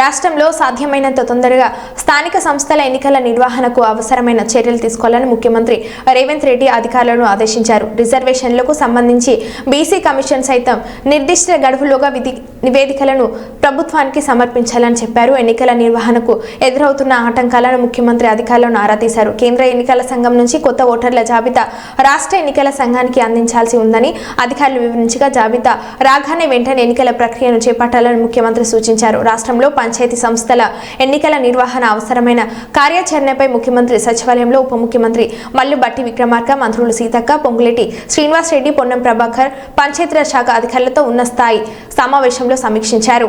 రాష్ట్రంలో సాధ్యమైనంత తొందరగా స్థానిక సంస్థల ఎన్నికల నిర్వహణకు అవసరమైన చర్యలు తీసుకోవాలని ముఖ్యమంత్రి రేవంత్ రెడ్డి అధికారులను ఆదేశించారు. రిజర్వేషన్లకు సంబంధించి బీసీ కమిషన్ సైతం నిర్దిష్ట గడువులోగా విధి నివేదికలను ప్రభుత్వానికి సమర్పించాలని చెప్పారు. ఎన్నికల నిర్వహణకు ఎదురవుతున్న ఆటంకాలను ముఖ్యమంత్రి అధికారులను ఆరా తీశారు. కేంద్ర ఎన్నికల సంఘం నుంచి కొత్త ఓటర్ల జాబితా రాష్ట్ర ఎన్నికల సంఘానికి అందించాల్సి ఉందని అధికారులు వివరించగా జాబితా రాగానే వెంటనే ఎన్నికల ప్రక్రియను చేపట్టాలని ముఖ్యమంత్రి సూచించారు. రాష్ట్రంలో పంచాయతీ సంస్థల ఎన్నికల నిర్వహణ అవసరమైన కార్యాచరణపై ముఖ్యమంత్రి సచివాలయంలో ఉప ముఖ్యమంత్రి మల్లు బట్టి విక్రమార్క మంత్రులు సీతక్క పొంగులేటి శ్రీనివాస్ రెడ్డి పొన్నం ప్రభాకర్ పంచాయతీరాజ్ శాఖ అధికారులతో ఉన్న స్థాయి సమావేశంలో సమీక్షించారు.